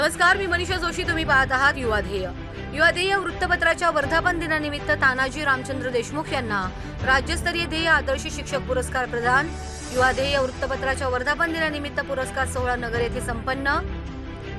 नमस्कार मी मनीषा जोशी तुम्ही पाहत आहात युवा ध्येय. युवा ध्येय वृत्तपत्राच्या वर्धापन दिनानिमित्त तानाजी रामचंद्र देशमुख यांना राज्यस्तरीय ध्येय आदर्श शिक्षक पुरस्कार प्रदान. युवा ध्येय वृत्तपत्राच्या वर्धापन दिनानिमित्त पुरस्कार सोहळा नगर येथे संपन्न.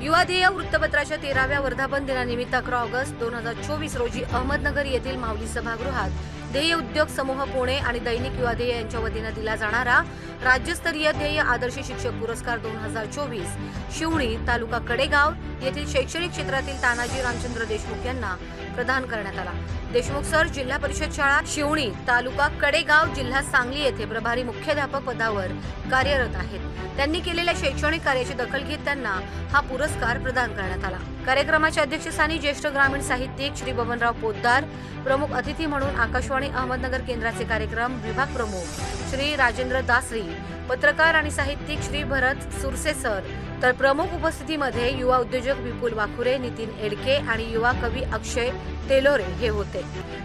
युवा ध्येय वृत्तपत्राच्या तेराव्या वर्धापन दिनानिमित्त अकरा ऑगस्ट दोन हजार चोवीस रोजी अहमदनगर येथील माऊली सभागृहात ध्येय उद्योग समूह पुणे आणि दैनिक युवा ध्येय यांच्या वतीनं दिला जाणारा राज्यस्तरीय ध्येय आदर्श शिक्षक पुरस्कार दोन हजार चोवीस. शिवणी तालुका कडेगाव येथील शैक्षणिक क्षेत्रातील तानाजी रामचंद्र देशमुख यांना प्रदान करण्यात आला. देशमुख सर जिल्हा परिषद शाळा शिवणी तालुका कडेगाव जिल्हा सांगली येथे प्रभारी मुख्याध्यापक पदावर कार्यरत आहेत. त्यांनी केलेल्या शैक्षणिक कार्याची दखल घेत त्यांना हा पुरस्कार प्रदान करण्यात आला. कार्यक्रमाच्या अध्यक्षस्थानी ज्येष्ठ ग्रामीण साहित्यिक श्री बबनराव पोद्दार प्रमुख अतिथी म्हणून आकाशवाणी अहमदनगर केंद्राचे कार्यक्रम विभाग प्रमुख. श्री राजेंद्र दासरी पत्रकार आणि साहित्यिक श्री भरत सुरसे सर तर प्रमुख उपस्थितीमध्ये युवा उद्योजक विपुल वाखुरे नितीन एडके आणि युवा कवी अक्षय तेलोरे हे होते.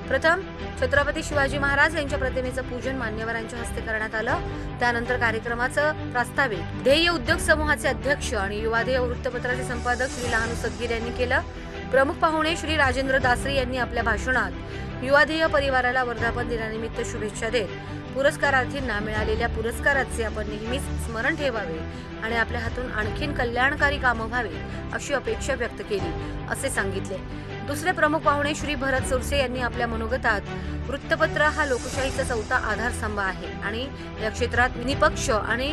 प्रथम छत्रपती शिवाजी महाराज यांच्या प्रतिमेचं पूजन मान्यवरांच्या हस्ते करण्यात आलं. त्यानंतर कार्यक्रमाचं प्रास्ताविक ध्येय उद्योग समूहाचे अध्यक्ष आणि युवा ध्येय वृत्तपत्राचे संपादक श्री लहानू सदगीर यांनी केलं. प्रमुख पाहुणे श्री राजेंद्र दासरी यांनी आपल्या भाषणात युवाधेय परिवाराला वर्धापन दिनानिमित्त शुभेच्छा देत पुरस्कारार्थींना मिळालेल्या पुरस्काराचे आपण नेहमीच स्मरण ठेवावे आणि आपल्या हातून आणखीन कल्याणकारी कामं व्हावी अशी अपेक्षा व्यक्त केली असे सांगितले. दुसरे प्रमुख पाहुणे श्री भरत सुरसे यांनी आपल्या मनोगतात वृत्तपत्र हा लोकशाहीचा चौथा आधारस्तंभ आहे आणि या क्षेत्रात निपक्ष आणि